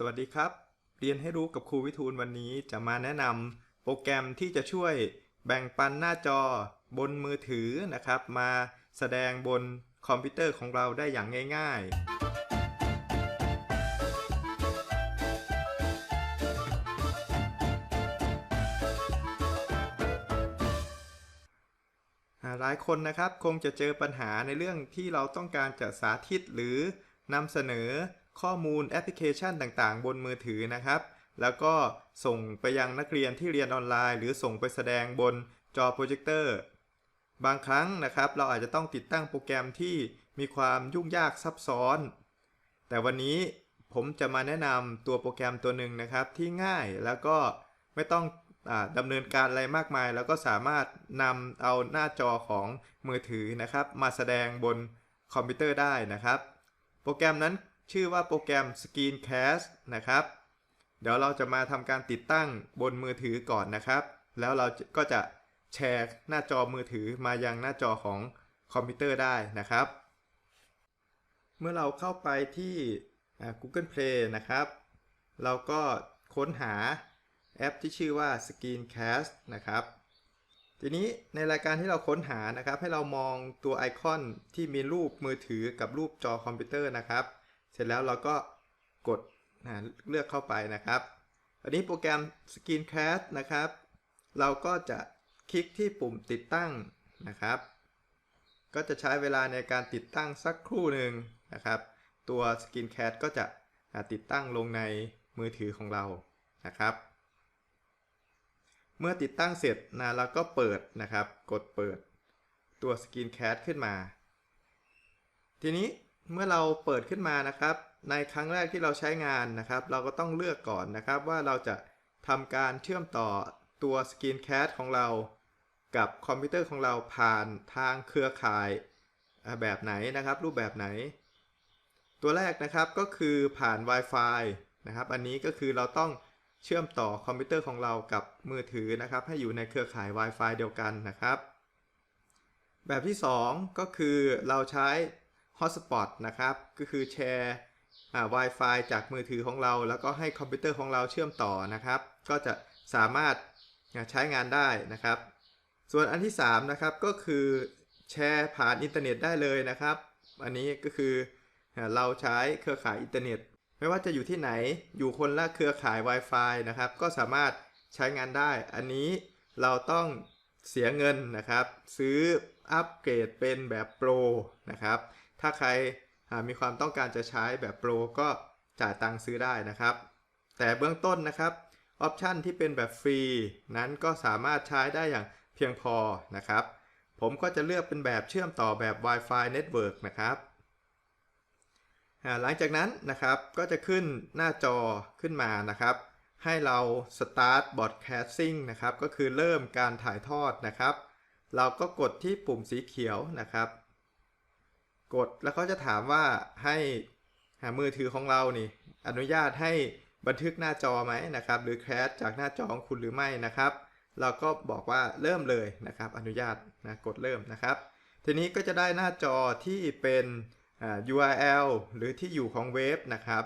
สวัสดีครับ เรียนให้รู้กับครูวิทูลวันนี้จะมาแนะนำโปรแกรมที่จะช่วยแบ่งปันหน้าจอบนมือถือนะครับ มาแสดงบนคอมพิวเตอร์ของเราได้อย่างง่าย ๆ หลายคนนะครับคงจะเจอปัญหาในเรื่องที่เราต้องการจะสาธิตหรือนำเสนอ ข้อมูลแอปพลิเคชันต่างๆ บนมือถือนะครับ แล้วก็ส่งไปยังนักเรียนที่เรียนออนไลน์ หรือส่งไปแสดงบนจอโปรเจคเตอร์บางครั้งนะครับ เราอาจจะต้องติดตั้งโปรแกรมที่มีความยุ่งยากซับซ้อน แต่วันนี้ผมจะมาแนะนำตัวโปรแกรมตัวหนึ่งนะครับที่ง่ายแล้วก็ไม่ต้องอดำเนินการอะไรมากมาย แล้วก็สามารถนำเอาหน้าจอของมือถือนะครับ มาแสดงบนคอมพิวเตอร์ได้นะครับ โปรแกรมนั้น ชื่อว่าโปรแกรม Screencast นะครับ เดี๋ยวเราจะมาทำการติดตั้งบนมือถือก่อนนะครับ แล้วเราก็จะแชร์หน้าจอมือถือมายังหน้าจอของคอมพิวเตอร์ได้นะครับ เมื่อเราเข้าไปที่ Google Play นะครับ เราก็ค้นหาแอปที่ชื่อว่า Screencast นะครับ ทีนี้ในรายการที่เราค้นหานะครับ ให้เรามองตัวไอคอนที่มีรูปมือถือกับรูปจอคอมพิวเตอร์นะครับ เสร็จแล้วเราก็กดอ่าเลือกเข้าไปนะครับอันนี้โปรแกรม Screencast นะครับ เราก็จะคลิกที่ปุ่มติดตั้งนะครับ ก็จะใช้เวลาในการติดตั้งสักครู่หนึ่งนะครับ ตัว Screencast ก็จะติดตั้งลงในมือถือของเรานะครับ เมื่อติดตั้งเสร็จนะเราก็เปิดนะครับ กดเปิดตัว Screencast ขึ้นมา ทีนี้ เมื่อเราเปิดขึ้นมานะครับ ในครั้งแรกที่เราใช้งานนะครับ เราก็ต้องเลือกก่อนนะครับว่าเราจะทำการเชื่อมต่อตัว Screencast ของเรา กับคอมพิวเตอร์ของเราผ่านทางเครือข่ายแบบไหนนะครับ รูปแบบไหน ตัวแรกนะครับก็คือผ่าน Wi-Fi นะครับ อันนี้ก็คือเราต้องเชื่อมต่อคอมพิวเตอร์ของเรากับมือถือนะครับ ให้อยู่ในเครือข่าย Wi-Fi เดียวกันนะครับ แบบที่ 2 ก็คือเราใช้ Hotspot นะครับ ก็คือแชร์อ่า Wi-Fi จากมือถือของเรา แล้วก็ให้คอมพิวเตอร์ของเราเชื่อมต่อนะครับ ก็จะสามารถใช้งานได้นะครับ ส่วนอันที่3นะครับก็คือแชร์ผ่านอินเทอร์เน็ตได้เลยนะครับ อันนี้ก็คือเราใช้เครือข่ายอินเทอร์เน็ต ไม่ว่าจะอยู่ที่ไหนอยู่คนละเครือข่าย Wi-Fi นะครับ ก็สามารถใช้งานได้ อันนี้เราต้องเสียเงินนะครับ ซื้ออัปเกรดเป็นแบบโปรนะครับ ถ้าใครมีความต้องการจะใช้แบบโปรก็จ่ายตังค์ซื้อได้นะครับ แต่เบื้องต้นนะครับออปชันที่เป็นแบบฟรีนั้นก็สามารถใช้ได้อย่างเพียงพอนะครับ ผมก็จะเลือกเป็นแบบเชื่อมต่อแบบ Wi-Fi Network นะครับหลังจากนั้นนะครับก็จะขึ้นหน้าจอขึ้นมานะครับ ให้เรา start broadcasting นะครับ ก็คือเริ่มการถ่ายทอดนะครับ เราก็กดที่ปุ่มสีเขียวนะครับ กดแล้วเขาจะถามว่าให้หามือถือของเรานี่ อนุญาตให้บันทึกหน้าจอไหมนะครับ หรือแคสจากหน้าจอของคุณหรือไม่นะครับ เราก็บอกว่าเริ่มเลยนะครับ อนุญาตนะกดเริ่มนะครับ ทีนี้ก็จะได้หน้าจอที่เป็น URL หรือที่อยู่ของเว็บนะครับ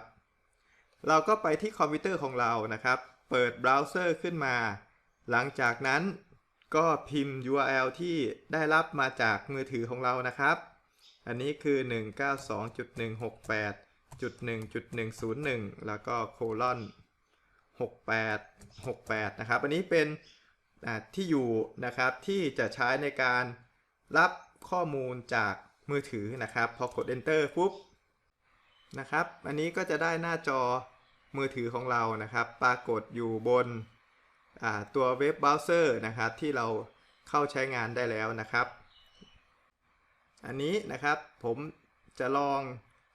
เราก็ไปที่คอมพิวเตอร์ของเรานะครับ เปิดเบราว์เซอร์ขึ้นมา หลังจากนั้นก็พิมพ์ URL ที่ได้รับมาจากมือถือของเรานะครับ อันนี้คือ 192.168.1.101 แล้วก็โคลอน6868 นะครับ อันนี้เป็นที่อยู่นะครับที่จะใช้ในการรับข้อมูลจากมือถือนะครับ พอกด enter ปุ๊บนะครับ อันนี้ก็จะได้หน้าจอมือถือของเรานะครับ ปรากฏอยู่บนตัวเว็บเบราว์เซอร์นะครับ ที่เราเข้าใช้งานได้แล้วนะครับ อันนี้นะครับผมจะลอง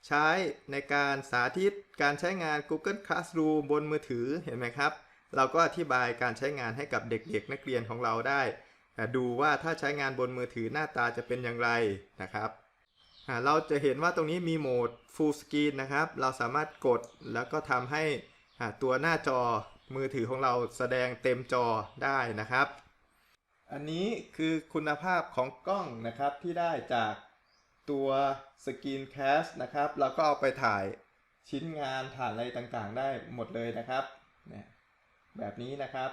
ใช้ในการสาธิตการใช้งาน Google Classroom บนมือถือเห็นไหมครับ เราก็อธิบายการใช้งานให้กับเด็กๆ นักเรียนของเราได้ ดูว่าถ้าใช้งานบนมือถือหน้าตาจะเป็นอย่างไรนะครับเราจะเห็นว่าตรงนี้มีโหมด Full Screen นะครับ เราสามารถกดแล้วก็ทำให้ตัวหน้าจอมือถือของเราแสดงเต็มจอได้นะครับ อันนี้คือคุณภาพของกล้องนะครับที่ได้จากตัว Screencast นะครับเราก็เอาไปถ่ายชิ้นงานฐานอะไรต่างๆ ได้หมดเลยนะครับเนี่ยแบบนี้นะครับ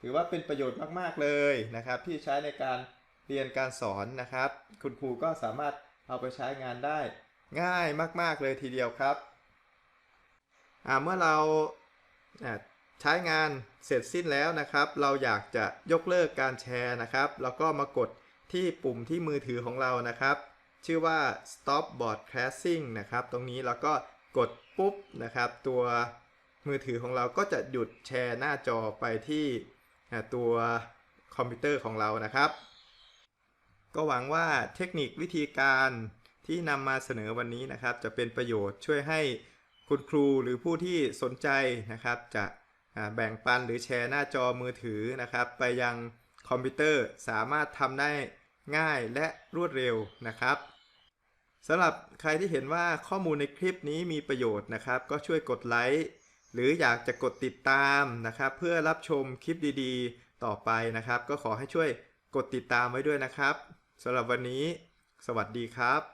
ถือว่าเป็นประโยชน์มากๆเลยนะครับ ที่ใช้ในการเรียนการสอนนะครับ คุณครูก็สามารถเอาไปใช้งานได้ง่ายมาก ๆเลยทีเดียวครับอ่าเมื่อเราอ่า ใช้งานเสร็จสิ้นแล้วนะครับ เราอยากจะยกเลิกการแชร์นะครับ แล้วก็มากดที่ปุ่มที่มือถือของเรานะครับ ชื่อว่า stop broadcasting นะครับ ตรงนี้เราก็กดปุ๊บนะครับ ตัวมือถือของเราก็จะหยุดแชร์หน้าจอไปที่ตัวคอมพิวเตอร์ของเรานะครับ ก็หวังว่าเทคนิควิธีการที่นำมาเสนอวันนี้นะครับ จะเป็นประโยชน์ช่วยให้คุณครูหรือผู้ที่สนใจนะครับจะ แบ่งปันหรือแชร์หน้าจอมือถือนะครับ ไปยังคอมพิวเตอร์สามารถทำได้ง่ายและรวดเร็วนะครับสำหรับใครที่เห็นว่าข้อมูลในคลิปนี้มีประโยชน์นะครับ ก็ช่วยกดไลค์หรืออยากจะกดติดตามนะครับ เพื่อรับชมคลิปดีๆ ต่อไปนะครับ ก็ขอให้ช่วยกดติดตามไว้ด้วยนะครับสำหรับวันนี้ สวัสดีครับ